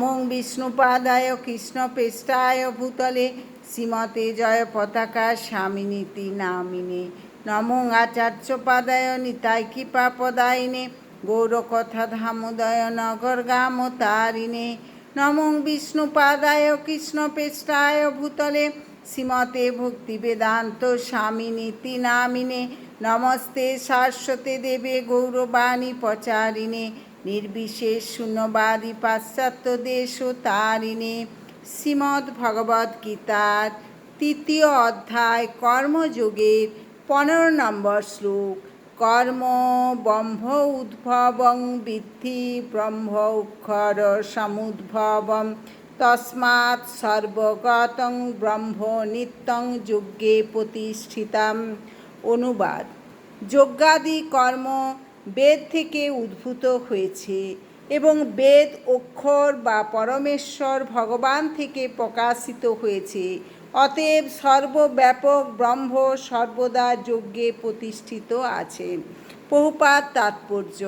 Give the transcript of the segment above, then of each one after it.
নমং বিষ্ণুপাদায় কৃষ্ণপৃষ্ঠায় ভূতলে শ্রীমতে জয় পতাকা স্বামিনীতি নামিনে। নমং আচার্যপাদায় নিতাই কৃপা পদায়িনে গৌরকথা ধামোদয় নগর গাম তারিণে। নমং বিষ্ণুপাদায় কৃষ্ণপৃষ্ঠায় ভূতলে শ্রীমতে ভক্তি বেদান্ত স্বামিনীতি নামিনে। নমস্তে শাশ্বতে দেবে গৌরবাণী প্রচারিণে। নির্বিশেষ শূন্যবাদী পাশ্চাত্য দেশ ও তারিণে শ্রীমদ্ ভগবদ্ গীতার তৃতীয় অধ্যায় কর্মযোগের পনেরো নম্বর শ্লোক। কর্ম ব্রহ্ম উদ্ভবং বৃদ্ধি ব্রহ্ম উক্ষর সমুদ্ভবম। তস্মাৎ সর্বগতং ব্রহ্ম নিত্যং যজ্ঞে প্রতিষ্ঠিতাম। অনুবাদ। যজ্ঞাদি কর্ম বেদ থেকে উদ্ভূত হয়েছে এবং বেদ অক্ষর বা পরমেশ্বর ভগবান থেকে প্রকাশিত হয়েছে। অতএব সর্বব্যাপক ব্রহ্ম সর্বদা যজ্ঞে প্রতিষ্ঠিত আছেন বহুপাত তাৎপর্য।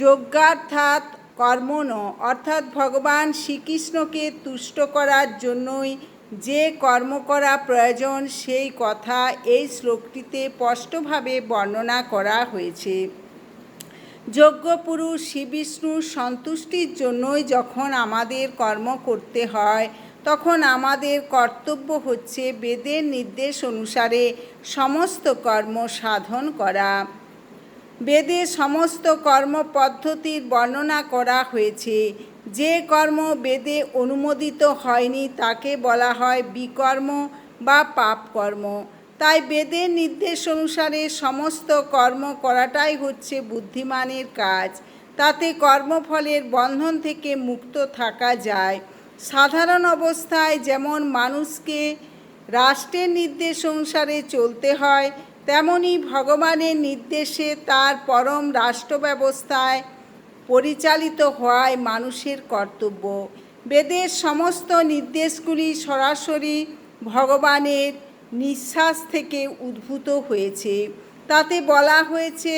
যজ্ঞার্থাৎ কর্মণ অর্থাৎ ভগবান শ্রীকৃষ্ণকে তুষ্ট করার জন্যই যে কর্ম করা প্রয়োজন, সেই কথা এই শ্লোকটিতে স্পষ্টভাবে বর্ণনা করা হয়েছে। যজ্ঞপুরুষ শ্রী বিষ্ণুর সন্তুষ্টির জন্যই যখন আমাদের কর্ম করতে হয়, তখন আমাদের কর্তব্য হচ্ছে বেদের নির্দেশ অনুসারে সমস্ত কর্ম সাধন করা। বেদে সমস্ত কর্ম পদ্ধতির বর্ণনা করা হয়েছে। যে কর্ম বেদে অনুমোদিত হয়নি তাকে বলা হয় বিকর্ম বা পাপ কর্ম তাই বেদের নির্দেশ অনুসারে সমস্ত কর্ম করাটাই হচ্ছে বুদ্ধিমানের কাজ। তাতে কর্মফলের বন্ধন থেকে মুক্ত থাকা যায়। সাধারণ অবস্থায় যেমন মানুষকে রাষ্ট্রের নির্দেশ অনুসারে চলতে হয়, তেমনি ভগবানের নির্দেশে তার পরম রাষ্ট্র ব্যবস্থায় পরিচালিত হওয়ায় মানুষের কর্তব্য। বেদের সমস্ত নির্দেশগুলি সরাসরি ভগবানের নিঃশ্বাস থেকে উদ্ভূত হয়েছে। তাতে বলা হয়েছে,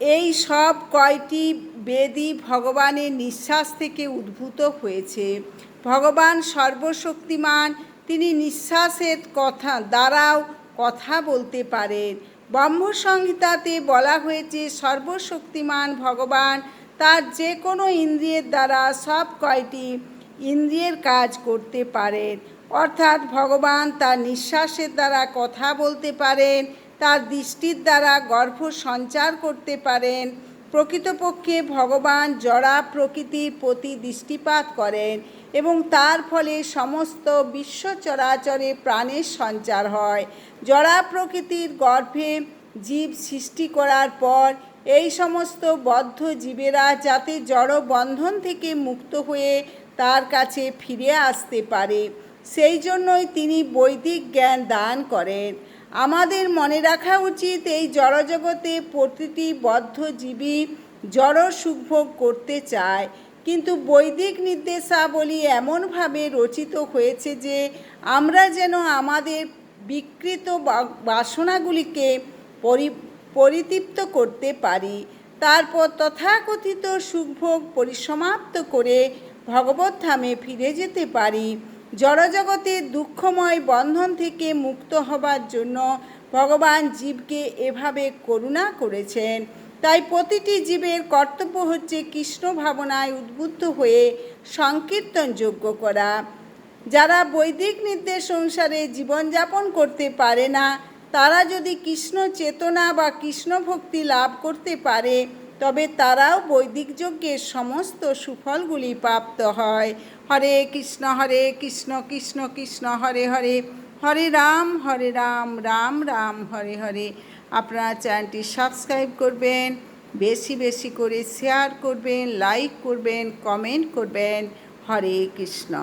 এই সব কয়টি বেদই ভগবানের নিঃশ্বাস থেকে উদ্ভূত হয়েছে। ভগবান সর্বশক্তিমান, তিনি নিঃশ্বাসের কথা দ্বারাও কথা বলতে পারেন। ব্রহ্মসংহিতাতে বলা হয়েছে, সর্বশক্তিমান ভগবান তার যে কোনো ইন্দ্রিয়ের দ্বারা সব কয়টি ইন্দ্রিয়ের কাজ করতে পারেন। অর্থাৎ ভগবান তার নিঃশ্বাসের দ্বারা কথা বলতে পারেন, তার দৃষ্টির দ্বারা গর্ভ সঞ্চার করতে পারেন প্রকৃতপক্ষে ভগবান জড়া প্রকৃতির প্রতি দৃষ্টিপাত করেন এবং তার ফলে সমস্ত বিশ্ব চরাচরে প্রাণের সঞ্চার হয়। জড়া প্রকৃতির গর্ভে জীব সৃষ্টি করার পর এই সমস্ত বদ্ধ জীবেরা যাতে জড় বন্ধন থেকে মুক্ত হয়ে তার কাছে ফিরে আসতে পারে, সেই জন্যই তিনি বৈদিক জ্ঞান দান করেন। আমাদের মনে রাখা উচিত এই জড়জগতে প্রতিটি বদ্ধ জীবী জড় সুখভোগ করতে চায়। কিন্তু বৈদিক নির্দেশাবলী এমনভাবে রচিত হয়েছে যে, আমরা যেন আমাদের বিকৃত বাসনাগুলিকে পরি, পরিতৃপ্ত করতে পারি। তারপর তথাকথিত সুখভোগ পরিসমাপ্ত করে ভগবত ধামে ফিরে যেতে পারি। জড়জগতের দুঃখময় বন্ধন থেকে মুক্ত হবার জন্য ভগবান জীবকে এভাবে করুণা করেছেন। তাই প্রতিটি জীবের কর্তব্য হচ্ছে কৃষ্ণ ভাবনায় উদ্বুদ্ধ হয়ে সংকীর্তন যোগ্য করা। যারা বৈদিক নির্দেশ অনুসারে জীবনযাপন করতে পারে না, তারা যদি কৃষ্ণ চেতনা বা কৃষ্ণ ভক্তি লাভ করতে পারে তবে তারাও বৈদিক যজ্ঞের সমস্ত সুফলগুলি প্রাপ্ত হয়। হরে কৃষ্ণ হরে কৃষ্ণ কৃষ্ণ কৃষ্ণ, হরে হরে। হরে রাম হরে রাম রাম রাম, হরে হরে। আপনারা চ্যানেলটি সাবস্ক্রাইব করবেন, বেশি বেশি করে শেয়ার করবেন, লাইক করবেন, কমেন্ট করবেন। হরে কৃষ্ণ।